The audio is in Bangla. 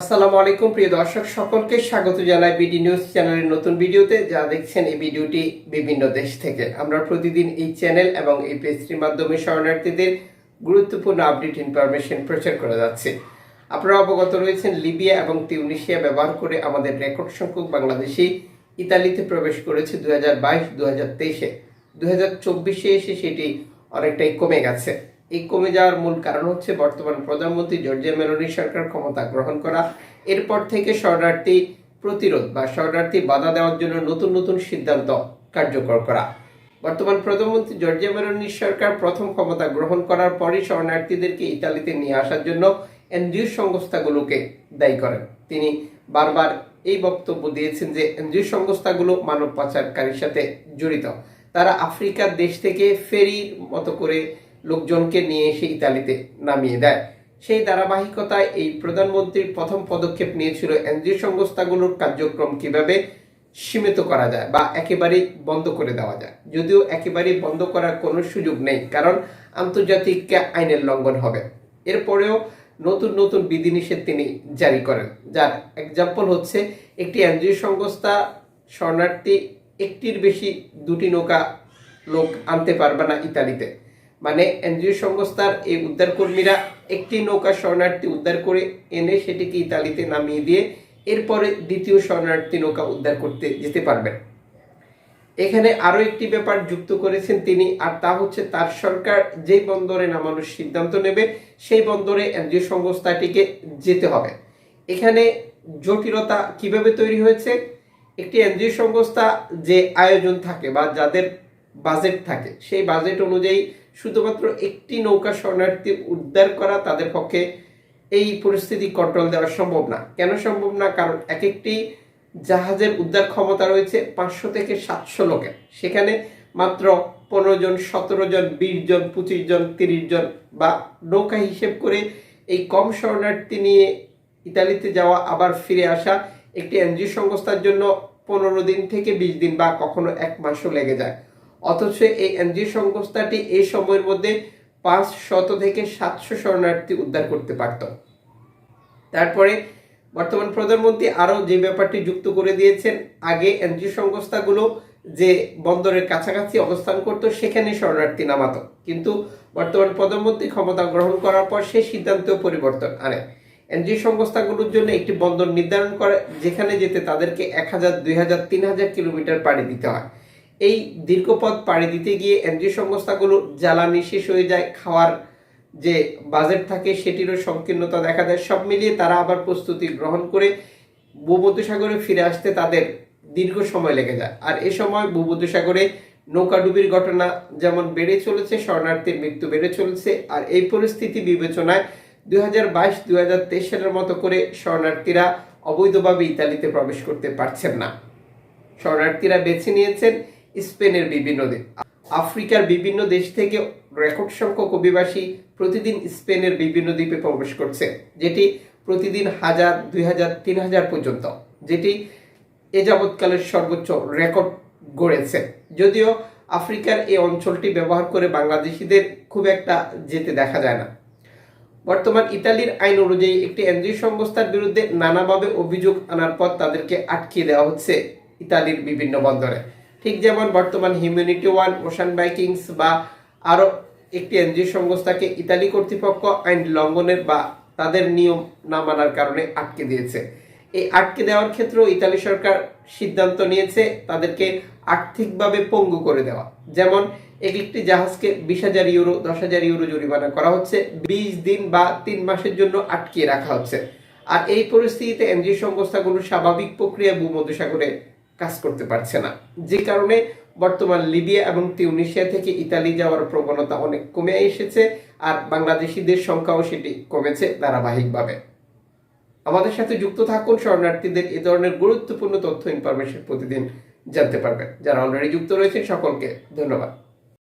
আসসালামু আলাইকুম, প্রিয় দর্শক, সকলকে স্বাগত জানাই বিডি নিউজ চ্যানেলের নতুন ভিডিওতে। যা দেখছেন এই ভিডিওটি বিভিন্ন দেশ থেকে। আমরা প্রতিদিন এই চ্যানেল এবং এই পেজটির মাধ্যমে শরণার্থীদের গুরুত্বপূর্ণ আপডেট, ইনফরমেশন প্রচার করে যাচ্ছে। আপনারা অবগত রয়েছেন, লিবিয়া এবং তিউনিশিয়া ব্যবহার করে আমাদের রেকর্ড সংখ্যক বাংলাদেশি ইতালিতে প্রবেশ করেছে দু হাজার বাইশ দু হাজার তেইশে। দু হাজার চব্বিশে এসে সেটি অনেকটাই কমে গেছে। এই কমে যাওয়ার মূল কারণ হচ্ছে বর্তমান প্রধানমন্ত্রী জর্জিয়া মেলোনি সরকার ক্ষমতা গ্রহণ করা। এরপর থেকে শরণার্থী প্রতিরোধ বা শরণার্থী বাধা দেওয়ার জন্য নতুন নতুন সিদ্ধান্ত কার্যকর করা। বর্তমান প্রধানমন্ত্রী জর্জিয়া মেলোনি সরকার প্রথম ক্ষমতা গ্রহণ করার পরই শরণার্থীদেরকে ইতালিতে নিয়ে আসার জন্য এনজিও সংস্থাগুলোকে দায়ী করেন। তিনি বারবার এই বক্তব্য দিয়েছেন যে এনজিও সংস্থাগুলো মানব পাচারকারীর সাথে জড়িত। তারা আফ্রিকার দেশ থেকে ফেরির মতো করে লোকজনকে নিয়ে এসে ইতালিতে নামিয়ে দেয়। সেই ধারাবাহিকতায় এই প্রধানমন্ত্রীর প্রথম পদক্ষেপ নিয়েছিল এনজিও সংস্থাগুলোর কার্যক্রম কীভাবে সীমিত করা যায় বা একেবারেই বন্ধ করে দেওয়া যায়। যদিও একেবারেই বন্ধ করার কোনো সুযোগ নেই, কারণ আন্তর্জাতিক আইনের লঙ্ঘন হবে। এরপরেও নতুন নতুন বিধিনিষেধ তিনি জারি করেন, যার এক্সাম্পল হচ্ছে একটি এনজিও সংস্থা শরণার্থী একটির বেশি দুটি নৌকা লোক আনতে পারবে না ইতালিতে। মানে এনজিও সংস্থার এই উদ্ধারকর্মীরা একটি নৌকা শরণার্থী উদ্ধার করে এনে সেটিকে ইতালিতে নামিয়ে দিয়ে এরপরে দ্বিতীয় শরণার্থী নৌকা উদ্ধার করতে যেতে পারবেন। এখানে আরও একটি ব্যাপার যুক্ত করেছেন তিনি, আর তা হচ্ছে তার সরকার যেই বন্দরে নামানোর সিদ্ধান্ত নেবে, সেই বন্দরে এনজিও সংস্থাটিকে যেতে হবে। এখানে জটিলতা কীভাবে তৈরি হয়েছে? একটি এনজিও সংস্থা যে আয়োজন থাকে বা যাদের বাজেট থাকে। সেই বাজেট অনুযায়ী শুধুমাত্র একটি নৌকা শরণার্থী উদ্ধার করা তাদের পক্ষে এই পরিস্থিতি কন্ট্রোল দেওয়া সম্ভব না। কেন সম্ভব না? কারণ এক একটি জাহাজের উদ্ধার ক্ষমতা রয়েছে পাঁচশো থেকে সাতশো লোকের। সেখানে মাত্র পনেরো জন, সতেরো জন, বিশ জন, পঁচিশ জন, তিরিশ জন বা নৌকা হিসেব করে এই কম শরণার্থী নিয়ে ইতালিতে যাওয়া, আবার ফিরে আসা একটি এনজিও সংস্থার জন্য পনেরো দিন থেকে বিশ দিন বা কখনো এক মাসও লেগে যায়। অথচ এই এনজিও সংস্থাটি এই সময়ের মধ্যে পাঁচ শত থেকে সাতশো শরণার্থী উদ্ধার করতে পারত। তারপরে বর্তমান প্রধানমন্ত্রী আরও যে ব্যাপারটি যুক্ত করে দিয়েছেন, আগে এনজিও সংস্থাগুলো যে বন্দরের কাছাকাছি অবস্থান করত, সেখানে শরণার্থী নামাতো। কিন্তু বর্তমান প্রধানমন্ত্রী ক্ষমতা গ্রহণ করার পর সেই সিদ্ধান্তেও পরিবর্তন আনে। এনজিও সংস্থাগুলোর জন্য একটি বন্দর নির্ধারণ করে, যেখানে যেতে তাদেরকে এক হাজার, দুই হাজার, তিন হাজার কিলোমিটার পাড়ি দিতে হয়। এই দীর্ঘপথ পাড়ি দিতে গিয়ে এনজিও সংস্থাগুলো জ্বালানি শেষ হয়ে যায়, খাওয়ার যে বাজেট থাকে সেটিরও সংকীর্ণতা দেখা দেয়। সব মিলিয়ে তারা আবার প্রস্তুতি গ্রহণ করে ভূমধ্যসাগরে ফিরে আসতে তাদের দীর্ঘ সময় লেগে যায়। আর এ সময় ভূমধ্যসাগরে নৌকাডুবির ঘটনা যেমন বেড়ে চলেছে, শরণার্থীর মৃত্যু বেড়ে চলেছে, আর এই পরিস্থিতি বিবেচনায় দুই হাজার বাইশ দুই হাজার তেইশ সালের মতো করে শরণার্থীরা অবৈধভাবে ইতালিতে প্রবেশ করতে পারছেন না। শরণার্থীরা বেছে নিয়েছেন স্পেনের বিভিন্ন দেশ আফ্রিকার বিভিন্ন দেশ থেকে রেকর্ড সংখ্যক অভিবাসী প্রতিদিন স্পেনের বিভিন্ন দ্বীপে প্রবেশ করছে, যেটি প্রতিদিন হাজার, দুই হাজার, তিন হাজার পর্যন্ত, যেটি এ যাবৎকালের সর্বোচ্চ রেকর্ড গড়েছে। যদিও আফ্রিকার এই অঞ্চলটি ব্যবহার করে বাংলাদেশিদের খুব একটা যেতে দেখা যায় না। বর্তমান ইতালির আইন অনুযায়ী একটি এনজিও সংস্থার বিরুদ্ধে নানাভাবে অভিযোগ আনার পর তাদেরকে আটকিয়ে দেওয়া হচ্ছে ইতালির বিভিন্ন বন্দরে। ঠিক যেমন বর্তমান হিউম্যানিটি ওয়ান ওশান বাইকিংস বা আরও একটি এনজিও সংস্থাকে ইতালি কর্তৃপক্ষ আইন লঙ্ঘনের বা তাদের নিয়ম না মানার কারণে আটকে দিয়েছে। এই আটকে দেওয়ার ক্ষেত্রেও ইতালি সরকার সিদ্ধান্ত নিয়েছে তাদেরকে আর্থিকভাবে পঙ্গু করে দেওয়া। যেমন এক একটি জাহাজকে বিশ হাজার ইউরো, দশ হাজার ইউরো জরিমানা করা হচ্ছে, বিশ দিন বা তিন মাসের জন্য আটকিয়ে রাখা হচ্ছে। আর এই পরিস্থিতিতে এনজিও সংস্থাগুলো স্বাভাবিক প্রক্রিয়া ভূমধ্যসাগরে কাজ করতে পারছে না। যে কারণে বর্তমান লিবিয়া এবং তিউনিশিয়া থেকে ইতালি যাওয়ার প্রবণতা অনেক কমে এসেছে আর বাংলাদেশিদের সংখ্যাও সেটি কমেছে ধারাবাহিকভাবে। আমাদের সাথে যুক্ত থাকুন শরণার্থীদের, এ ধরনের গুরুত্বপূর্ণ তথ্য ইনফরমেশন প্রতিদিন জানতে পারবেন। যারা অলরেডি যুক্ত রয়েছেন, সকলকে ধন্যবাদ।